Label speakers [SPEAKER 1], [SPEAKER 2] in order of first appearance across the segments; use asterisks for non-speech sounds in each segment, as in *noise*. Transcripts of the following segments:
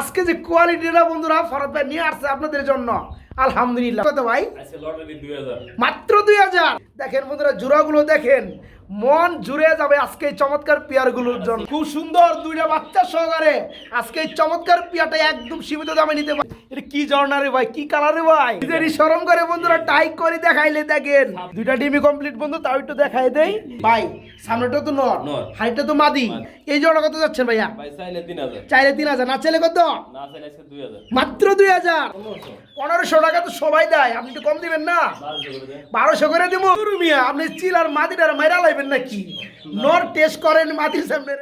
[SPEAKER 1] আজকে যে কোয়ালিটিটা বন্ধুরা ফরাদ ভাই নিয়ে আসছে আপনাদের জন্য। আলহামদুলিল্লাহ। কত ভাই? মাত্র দুই হাজার। দেখেন বন্ধুরা জোড়াগুলো দেখেন। মন জুড়ে যাবে আজকে এই চমৎকার পেয়ারগুলোর জন্য। খুব সুন্দর দুইটা বাচ্চা সহকারে আজকে এই চমৎকার পেয়ারটা একদম সীমিত দামে নিতে পারে এটা কি জর্নারে ভাই কি কালারে ভাই? নিজেরই সরম করে বন্ধুরা টাই করে দেখাইলে দেখেন। দুইটা ডিমি কমপ্লিট বন্ধু তাও একটু দেখাই দেই। ভাই সামনেটা তো নর। হাইটটা তো মাদি। এই জোড়া কত যাচ্ছেন ভাইয়া?
[SPEAKER 2] ভাই চাইলে তিন হাজার।
[SPEAKER 1] না চাইলে কত? মাত্র দুই হাজার।
[SPEAKER 2] পনেরোশো।
[SPEAKER 1] টাকা তো সবাই দেয় আপনি একটু কম দিবেন না?
[SPEAKER 2] বারোশো করে
[SPEAKER 1] দিব। মিয়া আপনি চিল আর মাটিটার মাইরা লাইবেন। নাকি নর টেস্ট করেন মাটির সামনে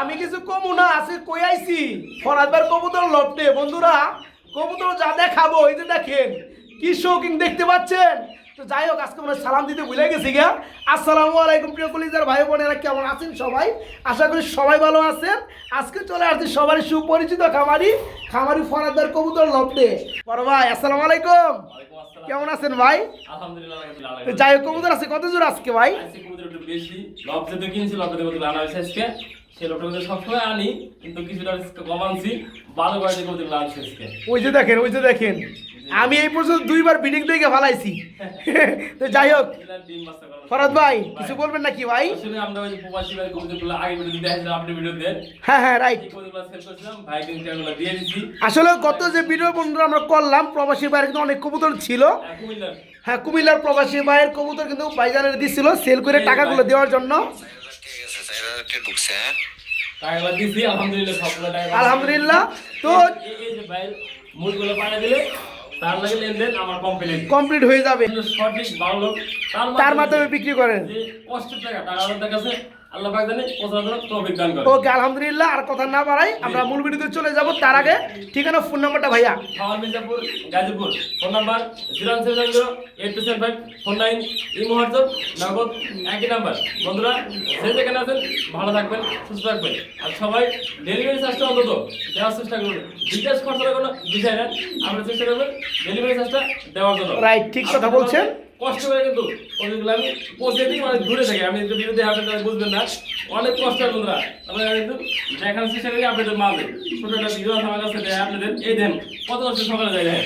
[SPEAKER 1] আমি কিছু কমু না, আছে কই আইছি? ফরাদবার কবুতর লপটে বন্ধুরা। কবুতর যা দেখাবো, এই যে দেখেন, কি শৌকিং দেখতে পাচ্ছেন? তো যাই হোক আজকে মনে সালাম দিতে ভুলে গেছি গা। আসসালামু আলাইকুম প্রিয় কলিজার ভাই বোনেরা কেমন আছেন সবাই? আশা করি সবাই ভালো আছেন। আজকে চলে আসছি সবারই সুপরিচিত খামারি খামারি ফরাদবার কবুতর লটে বড় ভাই আসসালামু আলাইকুম। কেমন আছেন ভাই?
[SPEAKER 2] আলহামদুলিল্লাহ।
[SPEAKER 1] যাই হোক কবুতর আছে কত জোর আজকে ভাই?
[SPEAKER 2] বেশি। কিনছি আনা হয়েছে আজকে। কিন্তু কিছুটা কম আনছি। ভালো আজকে।
[SPEAKER 1] ওই যে দেখেন ওই যে দেখেন। আমি এই পর্যন্ত দুইবার বিডিং থেকে ফালাইছি। তো যাই হোক। ফরাদ ভাই কিছু বলবেন নাকি ভাই?
[SPEAKER 2] আসলে আমরা ওই প্রবাসী কবুতরগুলো আগে ভিডিও আপনি ভিডিও দেন।
[SPEAKER 1] হ্যাঁ হ্যাঁ রাইট
[SPEAKER 2] ভাই দিয়ে দিচ্ছি
[SPEAKER 1] আসলে গত যে ভিডিও বন্ধুরা আমরা করলাম প্রবাসী ভাইয়ের কিন্তু অনেক কবুতর ছিল। হ্যাঁ কুমিল্লার। প্রবাসী ভাইয়ের কবুতর কিন্তু বাইজানের দিছিল সেল করে টাকাগুলো দেওয়ার জন্য।
[SPEAKER 3] হ্যাঁ
[SPEAKER 2] আলহামদুলিল্লাহ
[SPEAKER 1] তো
[SPEAKER 2] ভাই মুরগুলো পাঠিয়ে দিলে। তার লাগে লেনদেন আমার কমপ্লিট
[SPEAKER 1] কমপ্লিট হয়ে যাবে।
[SPEAKER 2] সঠিক ভালো
[SPEAKER 1] তার মাধ্যমে বিক্রি করেন।
[SPEAKER 2] কষ্টের টাকা টাকা আমাদের
[SPEAKER 1] ওকে আলহামদুলিল্লাহ আর কথা না বাড়াই আমরা মূল ভিডিওতে চলে যাব। তার আগে ঠিকানা ফোন নাম্বারটা ভাইয়া।
[SPEAKER 2] খাওয়ার Mirzapur Gazipur. Phone number zero seven zero eight two seven five four nine imo WhatsApp Nagad একই নাম্বার। বন্ধুরা যে যেখানে আছেন ভালো থাকবেন সুস্থ থাকবেন। আর সবাই ডেলিভারি চার্জটা অন্তত দেওয়ার চেষ্টা করবেন। বিকাশ খরচার কোনো বিষয় না আমরা চেষ্টা করবেন ডেলিভারি চার্জটা দেওয়ার জন্য।
[SPEAKER 1] রাইট ঠিক কথা বলছেন।
[SPEAKER 2] কষ্ট করে কিন্তু ওইগুলো আমি পৌঁছে দিই, অনেক দূরে থাকি। আমি যদি বিরুদ্ধে আপনারা বুঝবেন না। অনেক কষ্ট বন্ধুরা। আমরা কিন্তু দেখানোর চেষ্টা করি আপনাদের মাঝে। ছোট একটা ভিডিও আমার কাছে দেয় আপনাদের। এই দেন, কত কষ্ট সকালে দেখেন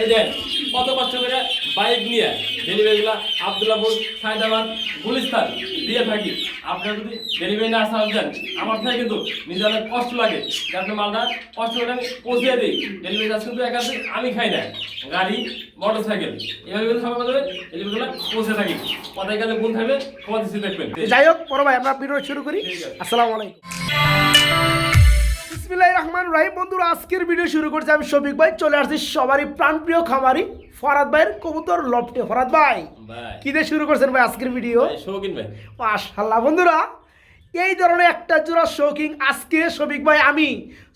[SPEAKER 2] এই দেন কত কষ্ট করে বাইক নিয়ে ডেলিভারিগুলো আবদুল্লাপুর সায়দাবাদ গুলিস্তান দিয়ে থাকি। আপনারা যদি ডেলিভারি না আসা দেন আমার থেকে কিন্তু নিজে অনেক কষ্ট লাগে। যে আপনি মালটা কষ্ট করে আমি পৌঁছে দিই। ডেলিভারি চার্জ কিন্তু একাধিক আমি খাই না। গাড়ি মোটর সাইকেল এভাবে কিন্তু সবাই বলবে ডেলিভারিগুলো পৌঁছে থাকি। কথায় কাজে ভুল থাকবে দিচ্ছি দেখবেন।
[SPEAKER 1] যাই হোক বড় ভাই আমরা ভিডিও শুরু করি। আসসালামু আলাইকুম। বিসমিল্লাহির রহমান রাহিম। বন্ধুরা আজকের ভিডিও শুরু করছি আমি শফিক ভাই। চলে আসছি সবারই প্রাণপ্রিয় খামারি ফরাদ ভাইয়ের কবুতর লফটে ফরাদ ভাই কি দিয়ে শুরু করছেন ভাই আজকের ভিডিও
[SPEAKER 2] শৌখিন ভাই।
[SPEAKER 1] মাশাল্লাহ বন্ধুরা এই ধরনের একটা জোড়া শৌকিং আজকে শফিক ভাই আমি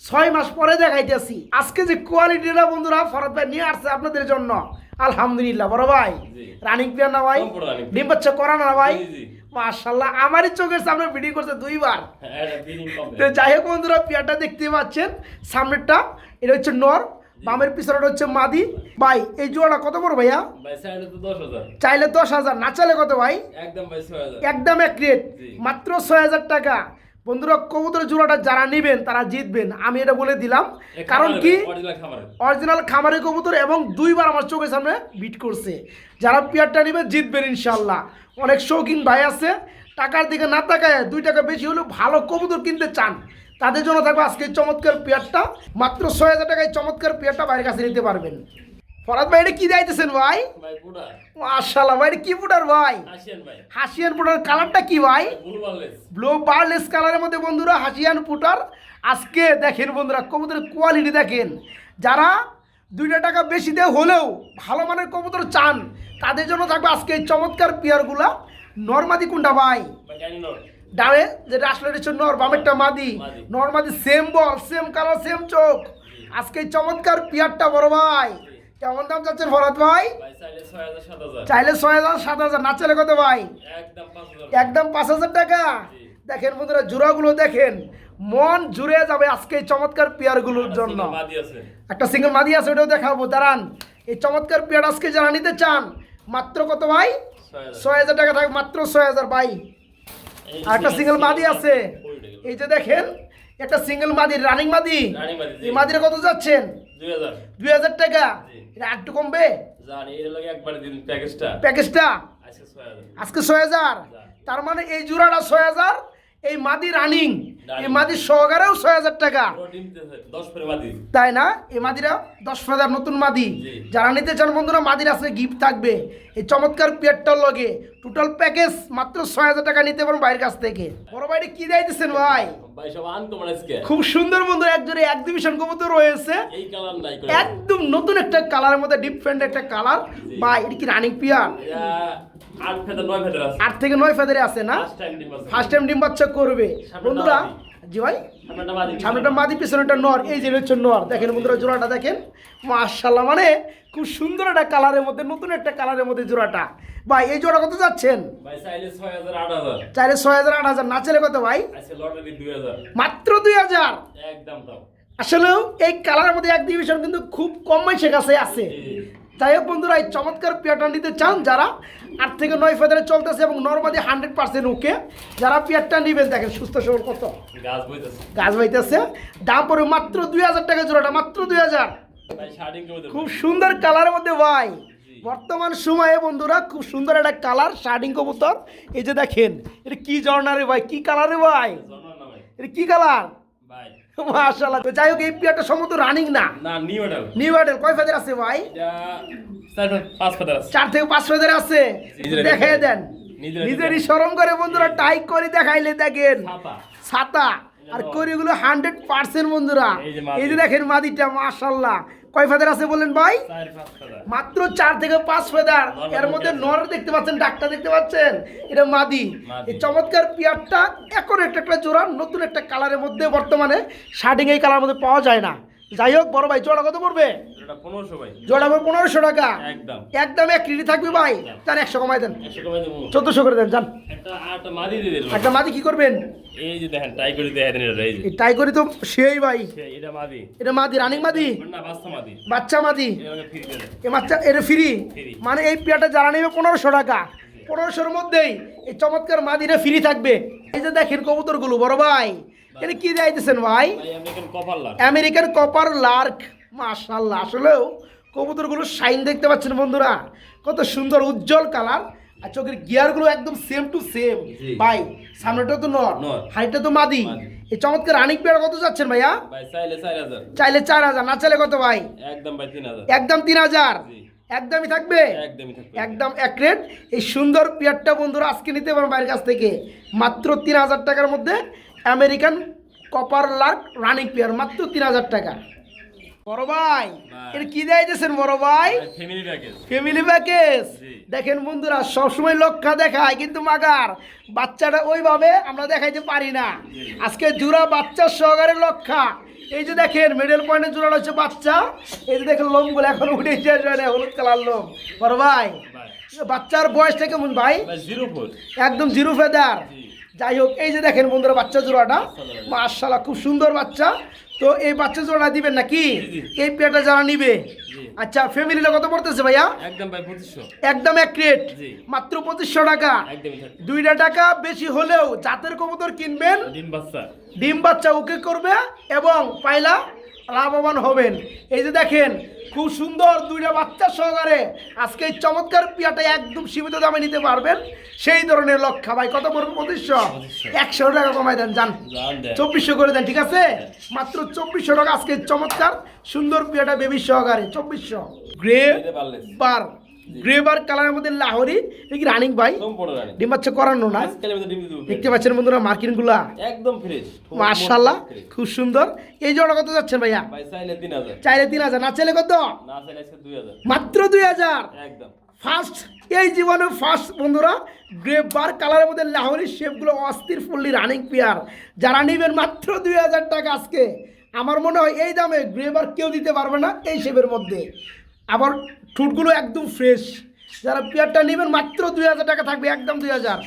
[SPEAKER 1] ছয় মাস পরে দেখাইতেছি। আজকে যে কোয়ালিটিটা বন্ধুরা ফরাদ ভাই নিয়ে আসছে আপনাদের জন্য আলহামদুলিল্লাহ বড় ভাই।
[SPEAKER 2] জি।
[SPEAKER 1] রানিং প্লেয়ার না ভাই। ডিম বাচ্চা করা না ভাই। মাশাল্লাহ আমারই চোখের সামনে ভিডিও করছে দুইবার।
[SPEAKER 2] হ্যাঁ।
[SPEAKER 1] তো যাই হোক বন্ধুরা পেয়ারটা দেখতে পাচ্ছেন সামনেরটা এটা হচ্ছে নর বামের পিছনেটা হচ্ছে মাদি। ভাই এই জোড়াটা কত বড় ভাইয়া? চাইলে দশ হাজার। না চাইলে কত ভাই?
[SPEAKER 2] একদম
[SPEAKER 1] এক রেট মাত্র ছয় হাজার টাকা। বন্ধুরা কবুতর জোড়াটা যারা নেবেন তারা জিতবেন। আমি এটা বলে দিলাম। কারণ কি। অরিজিনাল খামারি। কবুতর এবং দুইবার আমার চোখের সামনে বিট করছে। যারা পেয়ারটা নেবে জিতবেন ইনশাল্লাহ অনেক শৌখিন ভাই আছে। টাকার দিকে না তাকায় দুই টাকা বেশি হলেও ভালো কবুতর কিনতে চান। তাদের জন্য থাকবে আজকে চমৎকার পেয়ারটা। মাত্র ছয় হাজার টাকায় চমৎকার পেয়ারটা বাইরের কাছে নিতে পারবেন। ফরাদ ভাই এটা কি যাইতেছেন ভাই? মাশাল্লাহ ভাই কি ফুটার ভাই? হাসিয়ান ফুটার কালারটা কি ভাই? ব্লু বার্লেস কালারের মধ্যে বন্ধুরা হাসিয়ান পুটার। আজকে দেখেন বন্ধুরা কবুতরের কোয়ালিটি দেখেন। যারা দুইটা টাকা বেশি দিয়ে হলেও ভালো মানের কবুতর চান তাদের জন্য থাকবে আজকে এই চমৎকার পেয়ারগুলা। নর্মাদি কোনটা ভাই?
[SPEAKER 2] ভাই জানি না।
[SPEAKER 1] ডানে যেটা আসলে এটা নর বামেরটা মাদি।
[SPEAKER 2] মাদি।
[SPEAKER 1] নর্মাদি same ball same colour same চোখ। আজকে চমৎকার পেয়ারটা বড় ভাই। কেমন দাম চাচ্ছেন ভরত ভাই?
[SPEAKER 2] চাইলে ছয় হাজার সাত হাজার।
[SPEAKER 1] না চাইলে কত ভাই?
[SPEAKER 2] একদম পাঁচ হাজার।
[SPEAKER 1] একদম পাঁচ হাজার টাকা? দেখেন বন্ধুরা জোড়াগুলো দেখেন। মন জুড়ে যাবে আজকে এই চমৎকার পেয়ারগুলোর জন্য। একটা সিঙ্গেল মাদি আছে ওটাও দেখাবো। দাঁড়ান এই চমৎকার পেয়ার আজকে যারা নিতে চান মাত্র কত ভাই?
[SPEAKER 2] ছয় হাজার।
[SPEAKER 1] টাকা থাকবে মাত্র ছয় হাজার ভাই। আর একটা সিঙ্গেল মাদি আছে। এই যে দেখেন একটা সিঙ্গেল মাদি রানিং মাদি? এই মাদিরা কত যাচ্ছেন?
[SPEAKER 2] দুই হাজার।
[SPEAKER 1] টাকা। এটা একটু কমবে?
[SPEAKER 2] প্যাকেজটা
[SPEAKER 1] প্যাকেজটা
[SPEAKER 2] আজকে ছয় হাজার।
[SPEAKER 1] তার মানে এই জোড়াটা ছয় হাজার এই মাদি রানিং এই। মাদি সহকারেও ছয় হাজার টাকা। তাই না? এই মাদিরা দশ হাজার নতুন মাদি। যারা নিতে চান বন্ধুরা মাদির আছে গিফট থাকবে। এই চমৎকার পেয়ারটার লগে টোটাল প্যাকেজ মাত্র ছয় হাজার টাকা নিতে পারেন বাইরের কাছ থেকে। বড় ভাইটা কি দেয় দিচ্ছেন
[SPEAKER 2] ভাই?
[SPEAKER 1] খুব সুন্দর বন্ধু একজনে এক্সিবিশন কবুতর রয়েছে। একদম নতুন একটা কালারের মধ্যে ডিফারেন্ট একটা কালার ভাই এটা কি রানিং পিয়ার
[SPEAKER 2] আট
[SPEAKER 1] থেকে নয় ফেদারে আছে না?
[SPEAKER 2] ফার্স্ট টাইম ডিম
[SPEAKER 1] বাচ্চা। করবে। বন্ধুরা জি ভাই
[SPEAKER 2] সামনেটা
[SPEAKER 1] মাদি পিছনেটা নর। এই যে হচ্ছে নর। দেখেন বন্ধুরা জোড়াটা দেখেন। মাশাল্লাহ মানে খুব সুন্দর একটা কালারের মধ্যে নতুন একটা কালারের মধ্যে জোড়াটা। ভাই এই জোড়া কত যাচ্ছেন?
[SPEAKER 2] চাইলে ছয় হাজার আট হাজার।
[SPEAKER 1] না চাইলে কত ভাই? মাত্র দুই হাজার? আসলেও এই কালারের মধ্যে এক ডিভিশন কিন্তু খুব কম মাইসের কাছে আছে। যাই হোক বন্ধুরা এই চমৎকার পেয়ারটা নিতে চান যারা আট থেকে নয় ফেদারে চলতেছে এবং নর্মালি হান্ড্রেড পার্সেন্ট ওকে যারা পেয়ারটা নেবেন দেখেন সুস্থ সবল কত?
[SPEAKER 2] গাছ বইতেছে।
[SPEAKER 1] দাম পড়বে মাত্র দুই হাজার টাকা জোড়াটা মাত্র দুই হাজার। খুব সুন্দর কালারের মধ্যে ভাই। বর্তমান সময়ে বন্ধুরা খুব সুন্দর একটা কালার শার্টিং কবুতর। এই যে দেখেন এটা কি জর্নারে ভাই কি কালারে ভাই?
[SPEAKER 2] ভাই।
[SPEAKER 1] এটা কি কালার
[SPEAKER 2] ভাই।
[SPEAKER 1] মাশাআল্লাহ। যাই হোক এই প্লেয়ারটা সম্ভবত রানিং না।
[SPEAKER 2] না নিউ মডেল
[SPEAKER 1] নিউ মডেল কয় ফেদার আছে ভাই?
[SPEAKER 2] পাঁচ ফেদার আছে।
[SPEAKER 1] চার থেকে পাঁচ ফেদার আছে। দেখাই। দেন।
[SPEAKER 2] নিজেরা
[SPEAKER 1] নিজেরই শরম করে বন্ধুরা টাইক করে দেখাইলে দেখেন।
[SPEAKER 2] ছাতা
[SPEAKER 1] আর করিগুলো হান্ড্রেড পার্সেন্ট বন্ধুরা।
[SPEAKER 2] এই
[SPEAKER 1] এই যে দেখেন মাদিটা মাশাল্লাহ কয় ফেদার আছে বলেন ভাই? মাত্র চার থেকে পাঁচ ফেদার। এর মধ্যে নর দেখতে পাচ্ছেন ডাক্তার দেখতে পাচ্ছেন। এটা মাদি। এই চমৎকার পিয়ারটা এখন একটা একটা জোড়া নতুন একটা কালারের মধ্যে বর্তমানে শার্টিং এই কালার মধ্যে পাওয়া যায় না। যাই হোক বড় ভাই জোড়া কত পড়বে? জোড়া পড়বে পনেরোশো টাকা।
[SPEAKER 2] একদম।
[SPEAKER 1] এক কেজি থাকবে ভাই? তার একশো কমাই দেন। চোদ্দশো করে দেন যান।
[SPEAKER 2] একটা মাদি
[SPEAKER 1] কি করবেন?
[SPEAKER 2] এই যে দেখেন ট্রাই করে দেখেন এটা এই যে।
[SPEAKER 1] এই টাই তো সেই ভাই।
[SPEAKER 2] এটা মাদি।
[SPEAKER 1] এটা মাদি রানিং মাদি?
[SPEAKER 2] না বাচ্চা মাদি।
[SPEAKER 1] বাচ্চা মাদি?
[SPEAKER 2] ফিরে দেবে
[SPEAKER 1] এ বাচ্চা এটা ফ্রি মানে এই পেয়ারটা যারা নেবে পনেরোশো টাকা। পনেরোশোর মধ্যেই এই চমৎকার মাদিরা ফ্রি থাকবে। এই যে দেখেন কবুতরগুলো বড় ভাই। এটা কি দিতেছেন ভাই? আমেরিকান কপার লার্ক মাশাল্লাহ আসলেও কবুতরগুলো সাইন দেখতে পাচ্ছেন বন্ধুরা। কত সুন্দর উজ্জ্বল কালার আর চোখের গিয়ারগুলো একদম সেম টু সেম। ভাই সামনেটা তো নর। হাইটটা তো মাদি। এই চমৎকার রানিক পেয়ার কত যাচ্ছেন ভাইয়া?
[SPEAKER 2] চাইলে চার হাজার।
[SPEAKER 1] না চাইলে কত ভাই?
[SPEAKER 2] একদম ভাই তিন হাজার।
[SPEAKER 1] একদম তিন হাজার। একদমই থাকবে? একদম একরেট এই সুন্দর পেয়ারটা বন্ধুরা আজকে নিতে পারেন বাইরের কাছ থেকে। মাত্র তিন হাজার টাকার মধ্যে American copper lark running pair মাত্র তিন হাজার টাকা। বড় ভাই। এটা কি দিয়েছেন বড় ভাই?
[SPEAKER 2] ফ্যামিলি প্যাকেজ
[SPEAKER 1] ফ্যামিলি প্যাকেজ দেখেন বন্ধুরা সবসময় লক্ষা দেখায় কিন্তু মাগার বাচ্চাটা ওইভাবে আমরা দেখাইতে পারি না। আজকে জোড়া বাচ্চার সহকারে লক্ষা এই যে দেখেন মিডল পয়েন্টে জোড়া হচ্ছে বাচ্চা। এই যে দেখেন লোমগুলো এখন উঠে শেষ হয় না হলুদ কালার লোম। বড় ভাই বাচ্চার বয়সটা কেমন ভাই?
[SPEAKER 2] জিরো
[SPEAKER 1] একদম জিরো ফেদার। যাই হোক এই যে দেখেন বন্ধুরা বাচ্চা জোড়াটা মার্শাল্লাহ খুব সুন্দর বাচ্চা। তো এই বাচ্চা জোড়া দিবেন নাকি? এই পেয়ারটা যারা নিবে? আচ্ছা ফ্যামিলিটা কত পড়তেছে ভাইয়া?
[SPEAKER 2] একদম ভাই পঁচিশশো।
[SPEAKER 1] একদম এক রেট। মাত্র পঁচিশশো টাকা। দুইটা টাকা বেশি হলেও জাতের কবুতর কিনবেন।
[SPEAKER 2] ডিম বাচ্চা।
[SPEAKER 1] ডিম বাচ্চা ওকে করবে এবং পাইলা লাভবান হবেন। এই যে দেখেন খুব সুন্দর দুইটা বাচ্চা সহকারে আজকে এই চমৎকার পিয়াটা একদম সীমিত দামে নিতে পারবেন। সেই ধরনের লক্ষ্য ভাই কত পড়বে পঁচিশশো? একশো টাকা কমাই দেন যান।
[SPEAKER 2] জান
[SPEAKER 1] চব্বিশশো করে দেন ঠিক আছে? মাত্র চব্বিশশো টাকা আজকে চমৎকার সুন্দর পিয়াটা বেবি সহকারে চব্বিশশো। গ্রে বার। গ্রে বার কালারের মধ্যে লাহোরি কি রানিং ভাই ডিম বাচ্চা করানো না? দেখতে পাচ্ছেন বন্ধুরা মার্কিনগুলা
[SPEAKER 2] একদম ফ্রেশ
[SPEAKER 1] মার্শাল্লাহ খুব সুন্দর। এই জোড়া কত যাচ্ছেন ভাইয়া?
[SPEAKER 2] ভাই চাইলে তিন হাজার।
[SPEAKER 1] চাইলে তিন হাজার না চাইলে কত?
[SPEAKER 2] না চাইলে আজকে দুই হাজার।
[SPEAKER 1] মাত্র দুই হাজার?
[SPEAKER 2] একদম।
[SPEAKER 1] ফার্স্ট এই জীবনে ফার্স্ট বন্ধুরা গ্রে বার কালারের মধ্যে লাহোরি শেপগুলো অস্থির ফুললি রানিং পেয়ার যারা নেবেন মাত্র দুই হাজার টাকা আজকে। আমার মনে হয় এই দামে গ্রে বার কেউ দিতে পারবে না এই শেপের মধ্যে। আবার ঠুটগুলো একদম ফ্রেশ যারা পেয়ারটা নেবেন মাত্র দুই হাজার টাকা থাকবে একদম দুই হাজার।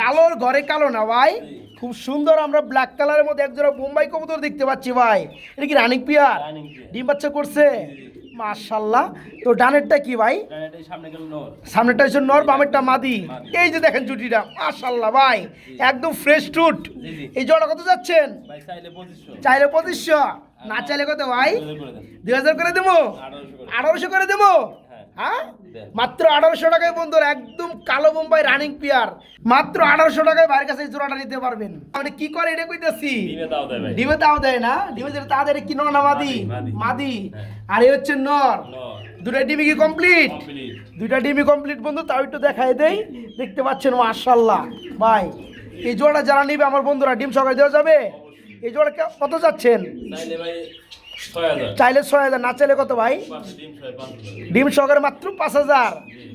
[SPEAKER 1] কালোর ঘরে কালো না ভাই। খুব সুন্দর আমরা ব্ল্যাক কালারের মধ্যে একজোড়া বোম্বাই কবুতর দেখতে পাচ্ছি ভাই। এটা কি রানিং পেয়ার ডিম বাচ্চা করছে? মাশাল্লাহ তো ডানেরটা কি ভাই?
[SPEAKER 2] এটা সামনে গেল নর।
[SPEAKER 1] সামনেটা হচ্ছে নর বামেরটা মাদি। এই যে দেখেন জুটিটা মাশাল্লাহ ভাই। একদম ফ্রেশ টুট। এই জোড়া কত যাচ্ছেন?
[SPEAKER 2] চাইলে পঁচিশশো।
[SPEAKER 1] না চাইলে কত ভাই? দুই হাজার করে দেবো?
[SPEAKER 2] আঠারোশো করে
[SPEAKER 1] দেবো?
[SPEAKER 2] হ্যাঁ।
[SPEAKER 1] মাত্র আঠারোশো টাকায় বন্ধুরা একদম কালো বোম্বাই রানিং পেয়ার মাত্র আঠারোশো টাকায় বাইরের কাছে এই জোড়াটা নিতে পারবেন। মানে কি করে এটা কইতাছি?
[SPEAKER 2] ডিমে
[SPEAKER 1] তাও দেয় না? ডিমে যেটা তাদের কি নর না মাদি?
[SPEAKER 2] মাদি, হ্যাঁ।
[SPEAKER 1] আর এই হচ্ছে নর। দুটা ডিমি কি কমপ্লিট দুইটা ডিমি কমপ্লিট বন্ধু তাও একটু দেখাই দেই। দেখতে পাচ্ছেন মাশাল্লাহ ভাই এই জোড়াটা যারা নিবে আমার বন্ধুরা ডিম সকালে দেওয়া যাবে। এই জোড়া কে- কত যাচ্ছেন?
[SPEAKER 2] চাইলে ভাই ছয় হাজার।
[SPEAKER 1] না চাইলে কত ভাই?
[SPEAKER 2] ডিম
[SPEAKER 1] সহকারে মাত্র পাঁচ হাজার।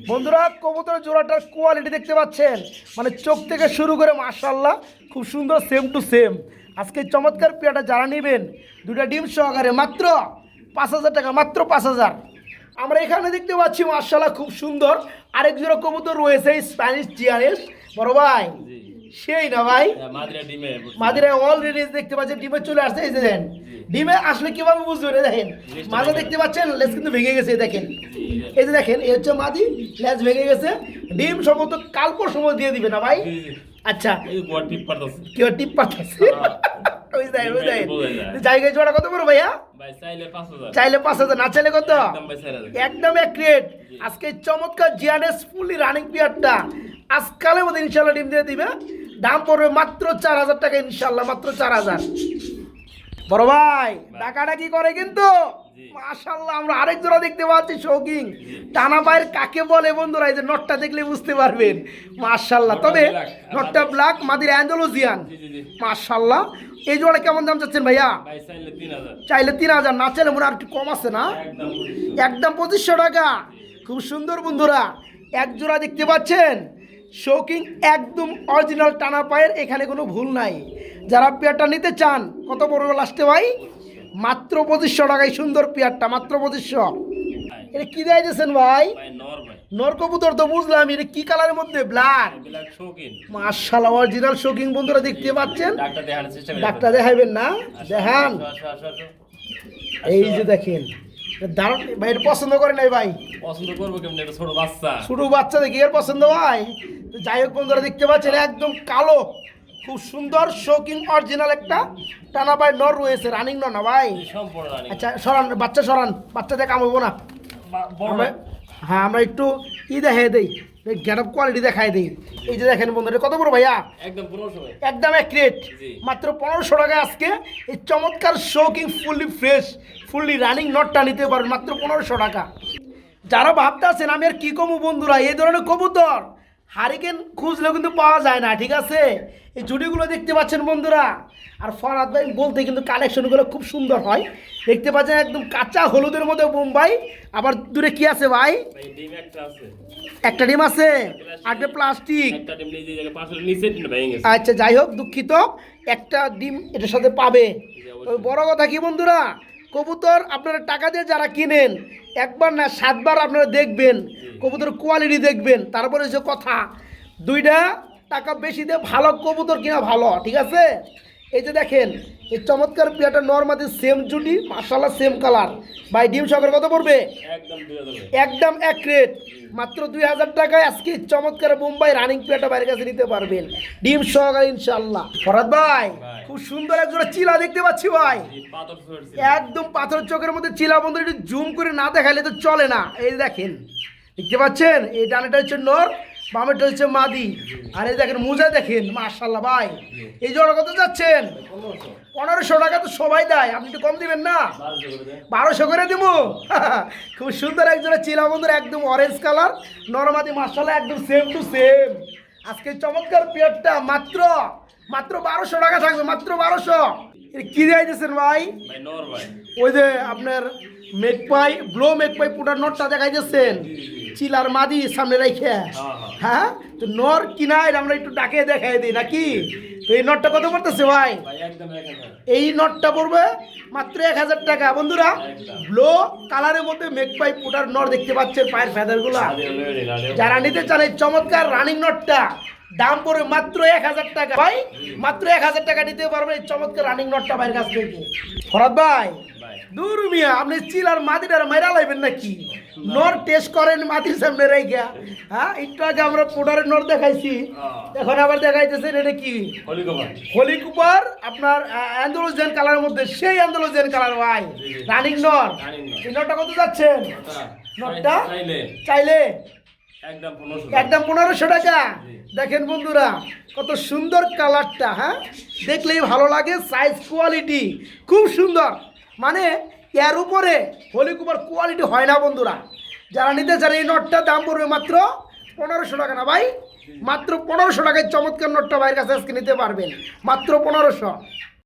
[SPEAKER 1] বন্ধুরা কবুতর জোড়াটার কোয়ালিটি দেখতে পাচ্ছেন। মানে চোখ থেকে শুরু করে মাশাল্লাহ খুব সুন্দর সেম টু সেম আজকে চমৎকার পেয়াটা যারা নেবেন দুটা ডিম সহকারে মাত্র পাঁচ হাজার টাকা মাত্র পাঁচ হাজার। আমরা এখানে দেখতে পাচ্ছি মাশাল্লাহ খুব সুন্দর। আরেক জোড়া কবুতর রয়েছে স্প্যানিশ জিয়ারেস বড় ভাই সেই না ভাই?
[SPEAKER 2] হ্যাঁ, মাদিরা
[SPEAKER 1] অলরেডি দেখতে পাচ্ছেন ডিমে চলে আসছে এই যে দেখেন। ডিমে আসলে কীভাবে বুঝবেন দেখেন? মাঝে দেখতে পাচ্ছেন লেজ কিন্তু ভেঙে গেছে দেখেন। এই যে দেখেন এই হচ্ছে মাদি লেজ ভেঙে গেছে। ডিম সম্ভবত কাল সময় দিয়ে দিবে না ভাই। আচ্ছা। কেউ টিপ পাঠাচ্ছে *laughs*
[SPEAKER 2] যায়।
[SPEAKER 1] জায়গায় জোড়া কত বড় ভাইয়া?
[SPEAKER 2] চাইলে পাঁচ হাজার।
[SPEAKER 1] না চাইলে কত?
[SPEAKER 2] একদম ভাই চার হাজার।
[SPEAKER 1] একদম এক রেট আজকে চমৎকার জিয়ানেস ফুলি রানিং পিয়ারটা আজকালের মধ্যে ইনশাল্লাহ ডিম দিয়ে দিবে। দাম পড়বে মাত্র চার হাজার টাকা ইনশাল্লাহ মাত্র চার হাজার। বড় ভাই টাকাটা কি করে কিন্তু। মাশাল্লাহ আমরা আরেক জোড়া দেখতে পাচ্ছি শৌকিং টানা পায়ের কাকে বলে বন্ধুরা এই যে নটটা দেখলে বুঝতে পারবেন। মাশাল্লাহ তবে নটটা ব্ল্যাক মাদির অ্যান্ডোলজিয়ান মাশাল্লাহ এই জোড়া কেমন দাম চাচ্ছেন ভাইয়া?
[SPEAKER 2] চাইলে তিন হাজার।
[SPEAKER 1] না চাইলে মনে আর একটু কম আছে না?
[SPEAKER 2] একদম।
[SPEAKER 1] একদম পঁচিশশো টাকা। খুব সুন্দর বন্ধুরা এক জোড়া দেখতে পাচ্ছেন? শৌকিং একদম অরিজিনাল টানা পায়ের এখানে কোনো ভুল নাই। যারা পেয়ারটা নিতে চান কত বড় লাস্টে ভাই? মাত্র পঁচিশশো টাকায় সুন্দর পেয়ারটা মাত্র পঁচিশশো। এটা কি দিয়েছেন ভাই? নরকবুতর তো বুঝলাম এটা কি কালারের মধ্যে? ব্ল্যাক মার্শাল অরিজিনাল শৌকিং বন্ধুরা দেখতে পাচ্ছেন।
[SPEAKER 2] ডাক্তার
[SPEAKER 1] দেখাইবেন না? দেখান। এই যে দেখেন দারুণ ভাই এটা পছন্দ করে নাই ভাই।
[SPEAKER 2] পছন্দ করব কেমন? এটা ছোট বাচ্চা।
[SPEAKER 1] ছোট বাচ্চা দেখি এর পছন্দ ভাই তো যাই হোক বন্ধুরা দেখতে পাচ্ছেন একদম কালো খুব সুন্দর শোকিং অরিজিনাল একটা টানা ভাই নর রয়েছে রানিং নর না ভাই? আচ্ছা সরান বাচ্চা সরান বাচ্চা দেখে কামাবো না। হ্যাঁ আমরা একটু ই দেখে দিই। গেট আপ কোয়ালিটি দেখায় দিই। এই যে দেখেন বন্ধুরা কত বড় ভাইয়া?
[SPEAKER 2] একদম পনেরোশো
[SPEAKER 1] একদম এক রেট মাত্র পনেরোশো টাকা আজকে। এই চমৎকার শৌকিং ফুললি ফ্রেশ ফুললি রানিং নটটা নিতে পারেন মাত্র পনেরোশো টাকা। যারা ভাবতে আছেন আমি আর কি কমু বন্ধুরা? এই ধরনের কবুতর। হারিকেন খুঁজলেও কিন্তু পাওয়া যায় না ঠিক আছে? এই জুডিগুলো দেখতে পাচ্ছেন বন্ধুরা। আর ফরাদ ভাই বলতে কিন্তু কালেকশনগুলো খুব সুন্দর হয়। দেখতে পাচ্ছেন একদম কাঁচা হলুদের মধ্যে বোম্বাই। আবার দূরে কি আছে ভাই?
[SPEAKER 2] ডিম একটা আছে।
[SPEAKER 1] একটা ডিম আছে? প্লাস্টিক।
[SPEAKER 2] একটা গেছে।
[SPEAKER 1] আচ্ছা যাই হোক দুঃখিত। একটা ডিম এটার সাথে পাবে। বড় কথা কি বন্ধুরা? কবুতর আপনারা টাকা দিয়ে যারা কিনেন, একবার না সাতবার আপনারা দেখবেন, কবুতর কোয়ালিটি দেখবেন, তারপরে যে কথা, দুইটা টাকা বেশি দিয়ে ভালো কবুতর কিনা ভালো, ঠিক আছে? এই যে দেখেন এই চমৎকার পিয়াটা নর্মাদি সেম জুটি মাসাল্লাহ সেম কালার ভাই ডিম সকের কত পড়বে?
[SPEAKER 2] একদম
[SPEAKER 1] এক রেট মাত্র দুই হাজার টাকায় আজকে চমৎকার মুম্বাই রানিং পেয়ারটা বাইরের কাছে নিতে পারবেন। ডিম সহকারে ইনশাল্লাহ ফরাদ ভাই। খুব সুন্দর একজোড়া চিলা দেখতে পাচ্ছি ভাই। একদম পাথর চোখের মধ্যে চিলা বন্ধু একটু জুম করে না দেখালে তো চলে না। এই দেখেন দেখতে পাচ্ছেন? এই ডানেটা হচ্ছে নর বামেরটা হচ্ছে মাদি। আর এই দেখেন মোজা দেখেন মাশাল্লাহ ভাই। এই জোড়া কত যাচ্ছেন
[SPEAKER 2] পনেরোশো
[SPEAKER 1] টাকা তো সবাই দেয় আপনি একটু কম দিবেন না?
[SPEAKER 2] বারোশো করে
[SPEAKER 1] দিব। *laughs* খুব সুন্দর একজোড়া চিলা বন্ধুর একদম অরেঞ্জ কালার নরমাদি মাসালা একদম সেম টু সেম আজকে চমৎকার পেয়ারটা মাত্র মাত্র বারোশো টাকা থাকবে মাত্র বারোশো। কি দিয়ে দিয়েছেন ভাই? ওই যে আপনার মেকপাই ব্লো মেকপাই পুটার নোটটা দেখাই দিচ্ছেন চিলার মাদি সামনে রেখে
[SPEAKER 2] হ্যাঁ?
[SPEAKER 1] তো নর কিনায় আমরা একটু ডাকে দেখাই দিই নাকি? তো এই নটটা কত পড়তেছে ভাই? এই নটটা পড়বে মাত্র এক হাজার টাকা। বন্ধুরা ব্লো কালারের মধ্যে মেকপাই পুটার নট দেখতে পাচ্ছেন পায়ের ফেদারগুলা। যারা নিতে চান এই চমৎকার রানিং নটটা দাম পড়বে মাত্র এক হাজার টাকা। ভাই মাত্র এক হাজার টাকা নিতে পারবে এই চমৎকার রানিং নটটা ভাইয়ের কাছ থেকে। ফরাদ ভাই দূর মিয়া আপনি চিল আর মাটিটার মাইরা লাইবেন নাকি? নর টেস্ট করেন মাটির সামনে রেখে হ্যাঁ একটু আগে আমরা পোডারের নর দেখাইছি। এখন আবার দেখাইতেছেন এটা কি?
[SPEAKER 2] হলি
[SPEAKER 1] কুপার। আপনার অ্যান্ডোলোজেন কালারের মধ্যে সেই অ্যান্ডোলোজেন কালার ভাই। রানিং নর। এই নরটা কত যাচ্ছেন? নটটা?
[SPEAKER 2] চাইলে।
[SPEAKER 1] চাইলে?
[SPEAKER 2] একদম পনেরোশো
[SPEAKER 1] একদম পনেরোশো টাকা? দেখেন বন্ধুরা কত সুন্দর কালারটা হ্যাঁ? দেখলেই ভালো লাগে সাইজ কোয়ালিটি খুব সুন্দর। মানে এর উপরে হোলি কুমার কোয়ালিটি হয় না বন্ধুরা। যারা নিতে চান এই নটটা, দাম পড়বে মাত্র পনেরোশো টাকা না ভাই? মাত্র পনেরোশো টাকায় চমৎকার নটটা ভাইয়ের কাছে আজকে নিতে পারবেন। মাত্র পনেরোশো।